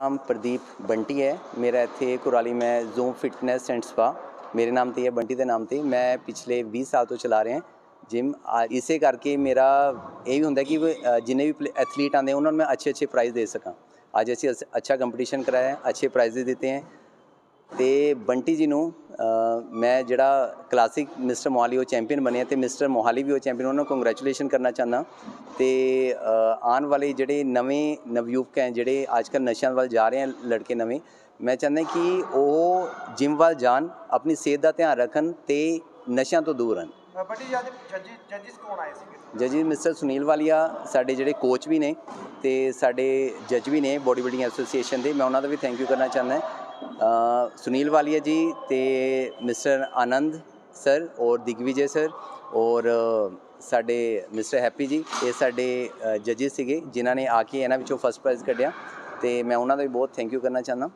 ਨਾਮ ਪ੍ਰਦੀਪ ਬੰਟੀ ਹੈ ਮੇਰਾ ਇੱਥੇ ਕੁਰਾਲੀ ਮੈਂ ਜ਼ੂਮ ਫਿਟਨੈਸ ਐਂਡ ਸਪਾ ਮੇਰੇ ਨਾਮ ਤੇ ਹੈ ਬੰਟੀ ਦੇ ਨਾਮ ਤੇ ਮੈਂ ਪਿਛਲੇ 20 ਸਾਲ ਤੋਂ ਚਲਾ ਰਿਹਾ ਜਿਮ ਇਸੇ ਕਰਕੇ ਮੇਰਾ ਇਹ ਵੀ ਹੁੰਦਾ ਕਿ ਵੀ, ਅ, ਜਿੰਨੇ ਵੀ ਐਥਲੀਟ ਆਉਂਦੇ ਉਹਨਾਂ ਨੂੰ ਮੈਂ ਅੱਛੇ ਅੱਛੇ ਪ੍ਰਾਈਜ਼ ਦੇ ਸਕਾਂ ਅੱਜ ਅਸੀਂ ਅਸ- ਅੱਛਾ ਕੰਪੀਟੀਸ਼ਨ ਕਰਾਇਆ ਹੈ, ਅੱਛੇ ਪ੍ਰਾਈਜ਼ ਦਿੱਤੇ ਹੈ ਤੇ ਬੰਟੀ ਜੀ ਨੂੰ ਅ, ਮੈਂ ਜਿਹੜਾ ਕਲਾਸਿਕ ਮਿਸਟਰ ਮੋਹਾਲੀ ਉਹ ਚੈਂਪੀਅਨ ਬਣੇ ਹੈ ਤੇ ਮਿਸਟਰ ਮੋਹਾਲੀ ਵੀ ਉਹ ਚੈਂਪੀਅਨ ਉਹਨਾਂ ਨੂੰ ਕੰਗ੍ਰੈਚੁਲੇਸ਼ਨ ਕਰਨਾ ਚਾਹੁੰਦਾ। ਤੇ ਆਉਣ ਵਾਲੇ ਜਿਹੜੇ ਨਵੇਂ ਨਵਯੁਵਕ ਹੈ ਜਿਹੜੇ ਅੱਜਕੱਲ ਨਸ਼ਿਆਂ ਵੱਲ ਜਾ ਰਹੇ ਹਨ ਲੜਕੇ ਨਵੇਂ ਮੈਂ ਚਾਹੁੰਦਾ ਕਿ ਉਹ ਜਿਮ ਵੱਲ ਜਾਣ ਆਪਣੀ ਸਿਹਤ ਦਾ ਧਿਆਨ ਰੱਖਣ ਤੇ ਨਸ਼ਿਆਂ ਤੋਂ ਦੂਰ ਰਹਿਣ। ਬਟੀ ਜੀ ਅੱਜ ਜੱਜੀ ਜੱਜਿਸ ਕੌਣ ਆਏ ਸੀਗੇ। ਜੱਜੀ ਮਿਸਟਰ ਸੁਨੀਲ ਵਾਲੀਆ ਸਾਡੇ ਜਿਹੜੇ ਕੋਚ ਵੀ ਨੇ ਤੇ ਸਾਡੇ ਜੱਜ ਵੀ ਨੇ ਬੋਡੀ ਬਿਲਡਿੰਗ ਐਸੋਸੀਏਸ਼ਨ ਦੇ ਮੈਂ ਉਹਨਾਂ ਦਾ ਵੀ ਥੈਂਕ ਯੂ ਕਰਨਾ ਚਾਹੁੰਦਾ। ਅ, ਸੁਨੀਲ ਵਾਲੀਆ ਜੀ ਤੇ ਮਿਸਟਰ ਆਨੰਦ ਸਰ ਔਰ ਦਿਗਵਿਜੇ ਸਰ ਔਰ ਸਾਡੇ ਮਿਸਟਰ ਹੈਪੀ ਜੀ ਇਹ ਸਾਡੇ ਜੱਜੀ ਸੀਗੇ ਜਿਨ੍ਹਾਂ ਨੇ ਆ ਕੇ ਇਹਨਾਂ ਵਿੱਚੋਂ ਫਸਟ ਪ੍ਰਾਈਜ਼ ਕੱਢਿਆ ਤੇ ਮੈਂ ਉਹਨਾਂ ਦਾ ਵੀ ਬਹੁਤ ਥੈਂਕ ਯੂ ਕਰਨਾ ਚਾਹੁੰਦਾ।